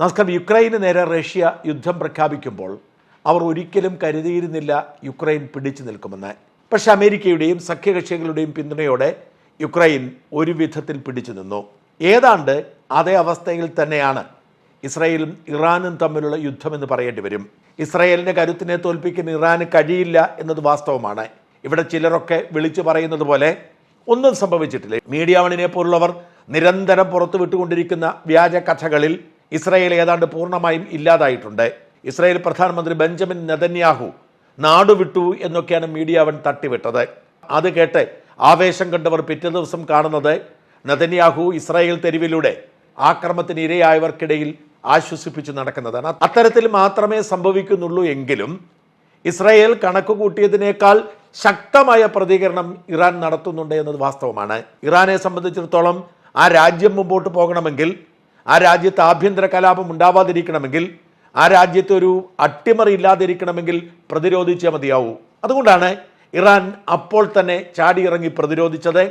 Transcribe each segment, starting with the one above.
നമസ്കാരം. യുക്രൈന് നേരെ റഷ്യ യുദ്ധം പ്രഖ്യാപിക്കുമ്പോൾ അവർ ഒരിക്കലും കരുതിയിരുന്നില്ല യുക്രൈൻ പിടിച്ചു നിൽക്കുമെന്ന്. പക്ഷേ അമേരിക്കയുടെയും സഖ്യകക്ഷികളുടെയും പിന്തുണയോടെ യുക്രൈൻ ഒരു വിധത്തിൽ പിടിച്ചു നിന്നു. ഏതാണ്ട് അതേ അവസ്ഥയിൽ തന്നെയാണ് ഇസ്രയേലും ഇറാനും തമ്മിലുള്ള യുദ്ധമെന്ന് പറയേണ്ടി വരും. ഇസ്രയേലിന്റെ കരുത്തിനെ തോൽപ്പിക്കാൻ ഇറാന് കഴിയില്ല എന്നത് വാസ്തവമാണ്. ഇവിടെ ചിലരൊക്കെ വിളിച്ചു പറയുന്നത് പോലെ ഒന്നും സംഭവിച്ചിട്ടില്ല. മീഡിയ വണിനെ പോലുള്ളവർ നിരന്തരം പുറത്തുവിട്ടുകൊണ്ടിരിക്കുന്ന വ്യാജ കഥകളിൽ ഇസ്രായേൽ ഏതാണ്ട് പൂർണമായും ഇല്ലാതായിട്ടുണ്ട്. ഇസ്രായേൽ പ്രധാനമന്ത്രി ബെഞ്ചമിൻ നെതന്യാഹു നാടുവിട്ടു എന്നൊക്കെയാണ് മീഡിയ അവൻ തട്ടിവിട്ടത്. അത് കേട്ട് ആവേശം കണ്ടവർ പിറ്റേ ദിവസം കാണുന്നത് നെതന്യാഹു ഇസ്രായേൽ തെരുവിലൂടെ ആക്രമത്തിന് ഇരയായവർക്കിടയിൽ ആശ്വസിപ്പിച്ചു നടക്കുന്നതാണ്. അത്തരത്തിൽ മാത്രമേ സംഭവിക്കുന്നുള്ളൂ എങ്കിലും ഇസ്രായേൽ കണക്ക് കൂട്ടിയതിനേക്കാൾ ശക്തമായ പ്രതികരണം ഇറാൻ നടത്തുന്നുണ്ട് എന്നത് വാസ്തവമാണ്. ഇറാനെ സംബന്ധിച്ചിടത്തോളം ആ രാജ്യം മുമ്പോട്ട് പോകണമെങ്കിൽ ആ രാജ്യത്ത് ആഭ്യന്തര കലാപം ഉണ്ടാവാതിരിക്കണമെങ്കിൽ ആ രാജ്യത്ത് ഒരു അട്ടിമറി ഇല്ലാതിരിക്കണമെങ്കിൽ പ്രതിരോധിച്ചേ മതിയാവൂ. അതുകൊണ്ടാണ് ഇറാൻ അപ്പോൾ തന്നെ ചാടിയിറങ്ങി പ്രതിരോധിച്ചത്.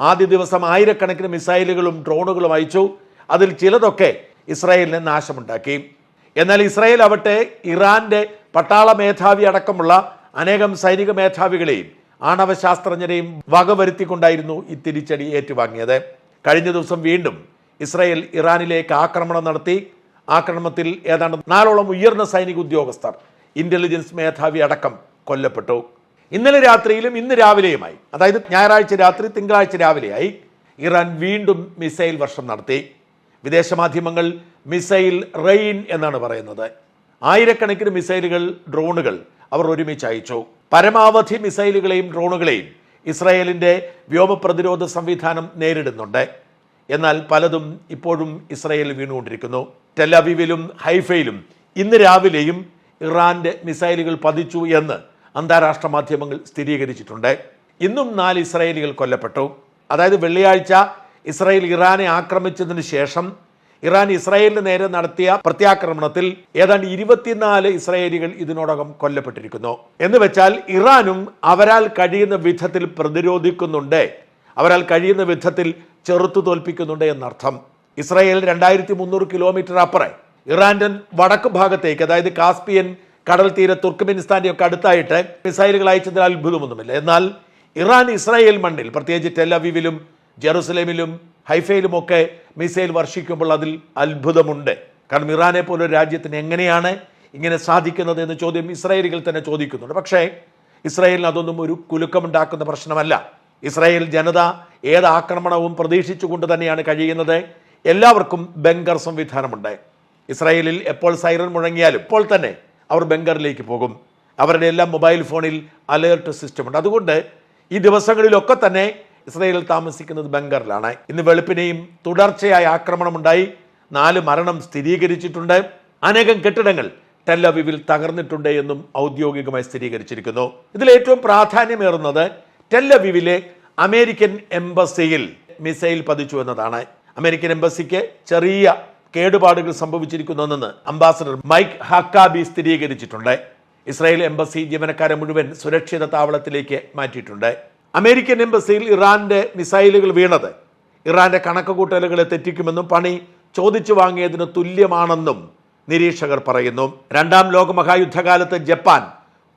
ആദ്യ ദിവസം ആയിരക്കണക്കിന് മിസൈലുകളും ഡ്രോണുകളും അയച്ചു. അതിൽ ചിലതൊക്കെ ഇസ്രായേലിന് നാശമുണ്ടാക്കി. എന്നാൽ ഇസ്രായേൽ ആവട്ടെ ഇറാന്റെ പട്ടാള മേധാവി അടക്കമുള്ള അനേകം സൈനിക മേധാവികളെയും ആണവ ശാസ്ത്രജ്ഞരെയും വകവരുത്തിക്കൊണ്ടായിരുന്നു ഈ തിരിച്ചടി ഏറ്റുവാങ്ങിയത്. കഴിഞ്ഞ ദിവസം വീണ്ടും ഇസ്രായേൽ ഇറാനിലേക്ക് ആക്രമണം നടത്തി. ആക്രമണത്തിൽ ഏതാണ്ട് നാലോളം ഉയർന്ന സൈനിക ഉദ്യോഗസ്ഥർ ഇന്റലിജൻസ് മേധാവി അടക്കം കൊല്ലപ്പെട്ടു. ഇന്നലെ രാത്രിയിലും ഇന്ന് രാവിലെയുമായി അതായത് ഞായറാഴ്ച രാത്രി തിങ്കളാഴ്ച രാവിലെയായി ഇറാൻ വീണ്ടും മിസൈൽ വർഷം നടത്തി. വിദേശ മാധ്യമങ്ങൾ മിസൈൽ റെയിൻ എന്നാണ് പറയുന്നത്. ആയിരക്കണക്കിന് മിസൈലുകൾ ഡ്രോണുകൾ അവർ ഒരുമിച്ച് അയച്ചു. പരമാവധി മിസൈലുകളെയും ഡ്രോണുകളെയും ഇസ്രായേലിന്റെ വ്യോമ പ്രതിരോധ സംവിധാനം നേരിടുന്നുണ്ട്. എന്നാൽ പലതും ഇപ്പോഴും ഇസ്രയേൽ വീണുകൊണ്ടിരിക്കുന്നു. ടെലവീവിലും ഹൈഫയിലും ഇന്ന് രാവിലെയും ഇറാന്റെ മിസൈലുകൾ പതിച്ചു എന്ന് അന്താരാഷ്ട്ര മാധ്യമങ്ങൾ സ്ഥിരീകരിച്ചിട്ടുണ്ട്. ഇന്നും നാല് ഇസ്രായേലികൾ കൊല്ലപ്പെട്ടു. അതായത് വെള്ളിയാഴ്ച ഇസ്രായേൽ ഇറാനെ ആക്രമിച്ചതിന് ശേഷം ഇറാൻ ഇസ്രായേലിന് നേരെ നടത്തിയ പ്രത്യാക്രമണത്തിൽ ഏതാണ്ട് ഇരുപത്തിനാല് ഇസ്രായേലികൾ ഇതിനോടകം കൊല്ലപ്പെട്ടിരിക്കുന്നു. എന്ന് വെച്ചാൽ ഇറാനും അവരാൽ കഴിയുന്ന വിധത്തിൽ പ്രതിരോധിക്കുന്നുണ്ട്. അവരാൽ കഴിയുന്ന വിധത്തിൽ ചെറുത്തു തോൽപ്പിക്കുന്നുണ്ട് എന്നർത്ഥം. ഇസ്രായേൽ രണ്ടായിരത്തി മുന്നൂറ് കിലോമീറ്റർ അപ്പുറം ഇറാന്റെ വടക്ക് ഭാഗത്തേക്ക് അതായത് കാസ്പിയൻ കടൽ തീര തുർക്ക്മെനിസ്ഥാന്റെ ഒക്കെ അടുത്തായിട്ട് മിസൈലുകൾ അയച്ചതിൽ അത്ഭുതമൊന്നുമില്ല. എന്നാൽ ഇറാൻ ഇസ്രായേൽ മണ്ണിൽ പ്രത്യേകിച്ച് ടെലവീവിലും ജെറുസലേമിലും ഹൈഫയിലുമൊക്കെ മിസൈൽ വർഷിക്കുമ്പോൾ അതിൽ അത്ഭുതമുണ്ട്. കാരണം ഇറാനെ പോലൊരു രാജ്യത്തിന് എങ്ങനെയാണ് ഇങ്ങനെ സാധിക്കുന്നത് എന്ന് ചോദ്യം ഇസ്രായേലികൾ തന്നെ ചോദിക്കുന്നുണ്ട്. പക്ഷേ ഇസ്രായേലിന് അതൊന്നും ഒരു കുലുക്കമുണ്ടാക്കുന്ന പ്രശ്നമല്ല. ഇസ്രായേൽ ജനത ഏത് ആക്രമണവും പ്രതീക്ഷിച്ചുകൊണ്ട് തന്നെയാണ് കഴിയുന്നത്. എല്ലാവർക്കും ബംഗർ സംവിധാനമുണ്ട്. ഇസ്രായേലിൽ എപ്പോൾ സൈറൻ മുഴങ്ങിയാലും ഇപ്പോൾ തന്നെ അവർ ബംഗറിലേക്ക് പോകും. അവരുടെ എല്ലാം മൊബൈൽ ഫോണിൽ അലേർട്ട് സിസ്റ്റം ഉണ്ട് അതുകൊണ്ട് ഈ ദിവസങ്ങളിലൊക്കെ തന്നെ ഇസ്രായേലിൽ താമസിക്കുന്നത് ബംഗറിലാണ്. ഇന്ന് വെളുപ്പിനെയും തുടർച്ചയായ ആക്രമണമുണ്ടായി. നാല് മരണം സ്ഥിരീകരിച്ചിട്ടുണ്ട്. അനേകം കെട്ടിടങ്ങൾ ടെല്ലവിവിൽ തകർന്നിട്ടുണ്ട് എന്നും ഔദ്യോഗികമായി സ്ഥിരീകരിച്ചിരിക്കുന്നു. ഇതിൽ ഏറ്റവും പ്രാധാന്യമേറുന്നത് ടെല്ലവിവിലെ അമേരിക്കൻ എംബസിയിൽ മിസൈൽ പതിച്ചു എന്നതാണ്. അമേരിക്കൻ എംബസിക്ക് ചെറിയ കേടുപാടുകൾ സംഭവിച്ചിരിക്കുന്നതെന്ന് അംബാസഡർ മൈക്ക് ഹക്കാബി സ്ഥിരീകരിച്ചിട്ടുണ്ട്. ഇസ്രായേൽ എംബസി ജീവനക്കാരെ മുഴുവൻ സുരക്ഷിത താവളത്തിലേക്ക് മാറ്റിയിട്ടുണ്ട്. അമേരിക്കൻ എംബസിയിൽ ഇറാന്റെ മിസൈലുകൾ വീണത്. ഇറാന്റെ കണക്കുകൂട്ടലുകളെ തെറ്റിക്കുമെന്നും പണി ചോദിച്ചു വാങ്ങിയതിന് തുല്യമാണെന്നും നിരീക്ഷകർ പറയുന്നു. രണ്ടാം ലോക മഹായുദ്ധകാലത്ത് ജപ്പാൻ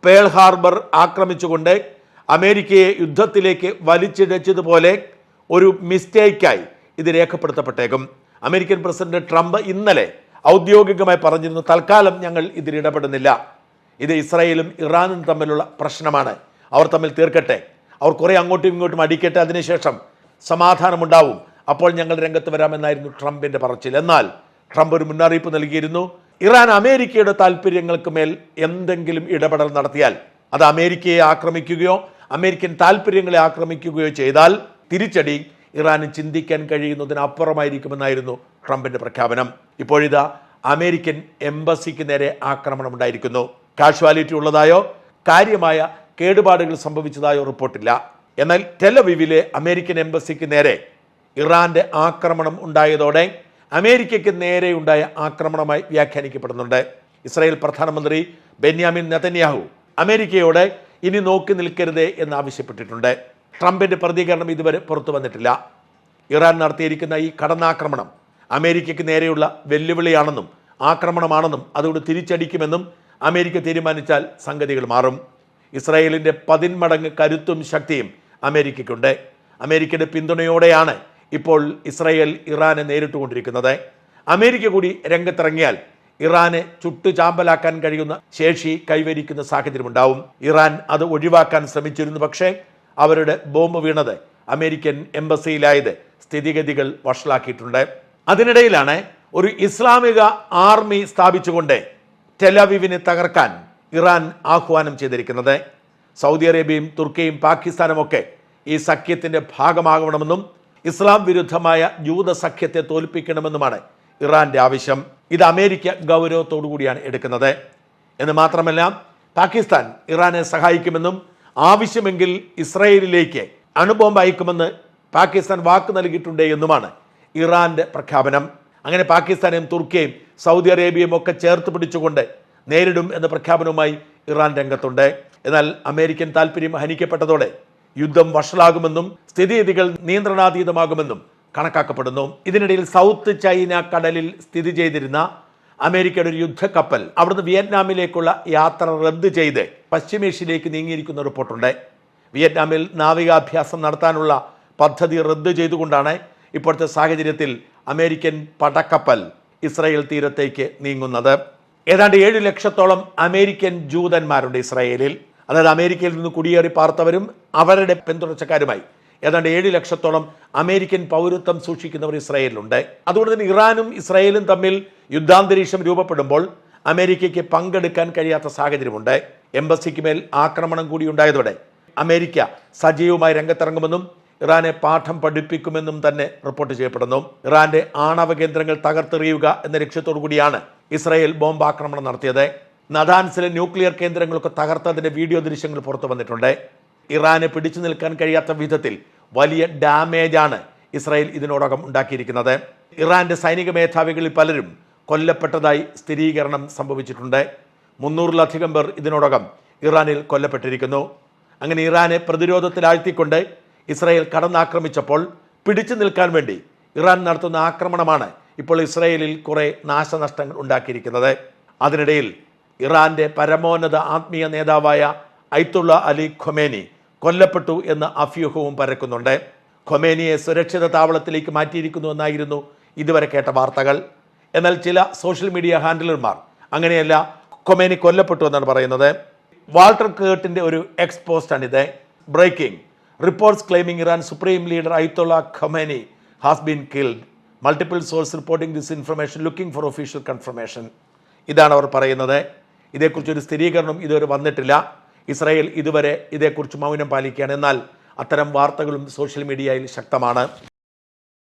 പേൾ ഹാർബർ ആക്രമിച്ചുകൊണ്ട് അമേരിക്കയെ യുദ്ധത്തിലേക്ക് വലിച്ചിഴച്ചതുപോലെ ഒരു മിസ്റ്റേക്കായി ഇത് രേഖപ്പെടുത്തപ്പെട്ടേക്കും. അമേരിക്കൻ പ്രസിഡന്റ് ട്രംപ് ഇന്നലെ ഔദ്യോഗികമായി പറഞ്ഞിരുന്നു തൽക്കാലം ഞങ്ങൾ ഇതിൽ ഇടപെടുന്നില്ല. ഇത് ഇസ്രായേലും ഇറാനും തമ്മിലുള്ള പ്രശ്നമാണ്. അവർ തമ്മിൽ തീർക്കട്ടെ. അവർ കുറേ അങ്ങോട്ടും ഇങ്ങോട്ടും അടിക്കട്ടെ. അതിനുശേഷം സമാധാനമുണ്ടാവും. അപ്പോൾ ഞങ്ങൾ രംഗത്ത് വരാമെന്നായിരുന്നു ട്രംപിന്റെ പറച്ചിൽ. എന്നാൽ ട്രംപ് ഒരു മുന്നറിയിപ്പ് നൽകിയിരുന്നു. ഇറാൻ അമേരിക്കയുടെ താല്പര്യങ്ങൾക്ക് മേൽ എന്തെങ്കിലും ഇടപെടൽ നടത്തിയാൽ അത് അമേരിക്കയെ ആക്രമിക്കുകയോ അമേരിക്കൻ താല്പര്യങ്ങളെ ആക്രമിക്കുകയോ ചെയ്താൽ തിരിച്ചടി ഇറാന് ചിന്തിക്കാൻ കഴിയുന്നതിനപ്പുറമായിരിക്കുമെന്നായിരുന്നു ട്രംപിന്റെ പ്രഖ്യാപനം. ഇപ്പോഴിതാ അമേരിക്കൻ എംബസിക്ക് നേരെ ആക്രമണം ഉണ്ടായിരിക്കുന്നു. കാഷ്വാലിറ്റി ഉള്ളതായോ കാര്യമായ കേടുപാടുകൾ സംഭവിച്ചതായോ റിപ്പോർട്ടില്ല. എന്നാൽ ടെലവിവിലെ അമേരിക്കൻ എംബസിക്ക് നേരെ ഇറാന്റെ ആക്രമണം ഉണ്ടായതോടെ അമേരിക്കയ്ക്ക് നേരെ ഉണ്ടായ ആക്രമണമായി വ്യാഖ്യാനിക്കപ്പെടുന്നുണ്ട്. ഇസ്രായേൽ പ്രധാനമന്ത്രി ബെന്യാമിൻ നെതന്യാഹു അമേരിക്കയോട് ഇനി നോക്കി നിൽക്കരുതേ എന്ന് ആവശ്യപ്പെട്ടിട്ടുണ്ട്. ട്രംപിന്റെ പ്രതികരണം ഇതുവരെ പുറത്തു വന്നിട്ടില്ല. ഇറാൻ നടത്തിയിരിക്കുന്ന ഈ കടന്നാക്രമണം അമേരിക്കയ്ക്ക് നേരെയുള്ള വെല്ലുവിളിയാണെന്നും ആക്രമണമാണെന്നും അതുകൊണ്ട് തിരിച്ചടിക്കുമെന്നും അമേരിക്ക തീരുമാനിച്ചാൽ സംഗതികൾ മാറും. ഇസ്രായേലിന്റെ പതിന്മടങ്ങ് കരുത്തും ശക്തിയും അമേരിക്കയ്ക്കുണ്ട്. അമേരിക്കയുടെ പിന്തുണയോടെയാണ് ഇപ്പോൾ ഇസ്രായേൽ ഇറാനെ നേരിട്ടുകൊണ്ടിരിക്കുന്നത്. അമേരിക്ക കൂടി രംഗത്തിറങ്ങിയാൽ ഇറാനെ ചുട്ടു ചാമ്പലാക്കാൻ കഴിയുന്ന ശേഷി കൈവരിക്കുന്ന സാഹചര്യമുണ്ടാവും. ഇറാൻ അത് ഒഴിവാക്കാൻ ശ്രമിച്ചിരുന്നു പക്ഷേ അവരുടെ ബോംബ് വീണത് അമേരിക്കൻ എംബസിയിലായത് സ്ഥിതിഗതികൾ വഷളാക്കിയിട്ടുണ്ട്. അതിനിടയിലാണ് ഒരു ഇസ്ലാമിക ആർമി സ്ഥാപിച്ചുകൊണ്ട് ടെലവിവിനെ തകർക്കാൻ ഇറാൻ ആഹ്വാനം ചെയ്തിരിക്കുന്നത്. സൗദി അറേബ്യയും തുർക്കിയും പാകിസ്ഥാനും ഒക്കെ ഈ സഖ്യത്തിന്റെ ഭാഗമാകണമെന്നും ഇസ്ലാം വിരുദ്ധമായ ജൂത സഖ്യത്തെ തോൽപ്പിക്കണമെന്നുമാണ് ഇറാന്റെ ആവശ്യം. ഇത് അമേരിക്ക ഗൗരവത്തോടു കൂടിയാണ് എടുക്കുന്നത്. എന്ന് മാത്രമല്ല പാകിസ്ഥാൻ ഇറാനെ സഹായിക്കുമെന്നും ആവശ്യമെങ്കിൽ ഇസ്രയേലിലേക്ക് അണുബോംബ് അയക്കുമെന്ന് പാകിസ്ഥാൻ വാക്ക് നൽകിയിട്ടുണ്ട് എന്നുമാണ് ഇറാന്റെ പ്രഖ്യാപനം. അങ്ങനെ പാകിസ്ഥാനെയും തുർക്കിയെയും സൗദി അറേബ്യയും ഒക്കെ ചേർത്ത് പിടിച്ചുകൊണ്ട് നേരിടും എന്ന പ്രഖ്യാപനവുമായി ഇറാൻ രംഗത്തുണ്ട്. എന്നാൽ അമേരിക്കൻ താൽപ്പര്യം ഹനിക്കപ്പെട്ടതോടെ യുദ്ധം വഷളാകുമെന്നും സ്ഥിതിഗതികൾ നിയന്ത്രണാതീതമാകുമെന്നും കണക്കാക്കപ്പെടുന്നു. ഇതിനിടയിൽ സൗത്ത് ചൈന കടലിൽ സ്ഥിതി ചെയ്തിരുന്ന അമേരിക്കയുടെ ഒരു യുദ്ധക്കപ്പൽ അവിടുന്ന് വിയറ്റ്നാമിലേക്കുള്ള യാത്ര റദ്ദ് ചെയ്ത് പശ്ചിമേഷ്യയിലേക്ക് നീങ്ങിയിരിക്കുന്ന റിപ്പോർട്ടുണ്ട്. വിയറ്റ്നാമിൽ നാവികാഭ്യാസം നടത്താനുള്ള പദ്ധതി റദ്ദ് ചെയ്തുകൊണ്ടാണ് ഇപ്പോഴത്തെ സാഹചര്യത്തിൽ അമേരിക്കൻ പടക്കപ്പൽ ഇസ്രായേൽ തീരത്തേക്ക് നീങ്ങുന്നത്. ഏതാണ്ട് ഏഴ് ലക്ഷത്തോളം അമേരിക്കൻ ജൂതന്മാരുണ്ട് ഇസ്രായേലിൽ. അതായത് അമേരിക്കയിൽ നിന്ന് കുടിയേറി പാർത്തവരും അവരുടെ പിന്തുണച്ചക്കാരുമായി ഏതാണ്ട് ഏഴ് ലക്ഷത്തോളം അമേരിക്കൻ പൗരത്വം സൂക്ഷിക്കുന്നവർ ഇസ്രായേലിലുണ്ട്. അതുകൊണ്ട് തന്നെ ഇറാനും ഇസ്രായേലും തമ്മിൽ യുദ്ധാന്തരീക്ഷം രൂപപ്പെടുമ്പോൾ അമേരിക്കയ്ക്ക് പങ്കെടുക്കാൻ കഴിയാത്ത സാഹചര്യമുണ്ട്. എംബസിക്ക് മേൽ ആക്രമണം കൂടി ഉണ്ടായതോടെ അമേരിക്ക സജീവമായി രംഗത്തിറങ്ങുമെന്നും ഇറാനെ പാഠം പഠിപ്പിക്കുമെന്നും തന്നെ റിപ്പോർട്ട് ചെയ്യപ്പെടുന്നു. ഇറാന്റെ ആണവ കേന്ദ്രങ്ങൾ തകർത്തെറിയുക എന്ന ലക്ഷ്യത്തോടു കൂടിയാണ് ഇസ്രായേൽ ബോംബ് ആക്രമണം നടത്തിയത്. നദാൻസിലെ ന്യൂക്ലിയർ കേന്ദ്രങ്ങളൊക്കെ തകർത്തതിന്റെ വീഡിയോ ദൃശ്യങ്ങൾ പുറത്തു വന്നിട്ടുണ്ട്. ഇറാന് പിടിച്ചു നിൽക്കാൻ കഴിയാത്ത വിധത്തിൽ വലിയ ഡാമേജാണ് ഇസ്രായേൽ ഇതിനോടകം ഉണ്ടാക്കിയിരിക്കുന്നത്. ഇറാന്റെ സൈനിക മേധാവികളിൽ പലരും കൊല്ലപ്പെട്ടതായി സ്ഥിരീകരണം സംഭവിച്ചിട്ടുണ്ട്. മുന്നൂറിലധികം പേർ ഇതിനോടകം ഇറാനിൽ കൊല്ലപ്പെട്ടിരിക്കുന്നു. അങ്ങനെ ഇറാനെ പ്രതിരോധത്തിലാഴ്ത്തിക്കൊണ്ട് ഇസ്രായേൽ കടന്നാക്രമിച്ചപ്പോൾ പിടിച്ചു നിൽക്കാൻ വേണ്ടി ഇറാൻ നടത്തുന്ന ആക്രമണമാണ് ഇപ്പോൾ ഇസ്രായേലിൽ കുറേ നാശനഷ്ടങ്ങൾ ഉണ്ടാക്കിയിരിക്കുന്നത്. അതിനിടയിൽ ഇറാന്റെ പരമോന്നത ആത്മീയ നേതാവായ ഐത്തുള്ള അലി ഖൊമേനി കൊല്ലപ്പെട്ടു എന്ന അഭ്യൂഹവും പരക്കുന്നുണ്ട്. ഖൊമേനിയെ സുരക്ഷിത താവളത്തിലേക്ക് മാറ്റിയിരിക്കുന്നു എന്നായിരുന്നു ഇതുവരെ കേട്ട വാർത്തകൾ. എന്നാൽ ചില സോഷ്യൽ മീഡിയ ഹാൻഡിലർമാർ അങ്ങനെയല്ല കൊമേനി കൊല്ലപ്പെട്ടു എന്നാണ് പറയുന്നത്. വാൾട്ടർ കേട്ടിന്റെ ഒരു X പോസ്റ്റാണിത് breaking. Reports claiming Iran supreme leader Ayatollah Khamenei has been killed. Multiple source reporting this information looking for official confirmation. ഇതാണ് അവർ പറയുന്നത്. ഇതേക്കുറിച്ചൊരു സ്ഥിരീകരണം ഇതുവരെ വന്നിട്ടില്ല. ഇസ്രായേൽ ഇതുവരെ ഇതേക്കുറിച്ച് മൗനം പാലിക്കുകയാണ്. എന്നാൽ അത്തരം വാർത്തകളും സോഷ്യൽ മീഡിയയിൽ ശക്തമാണ്.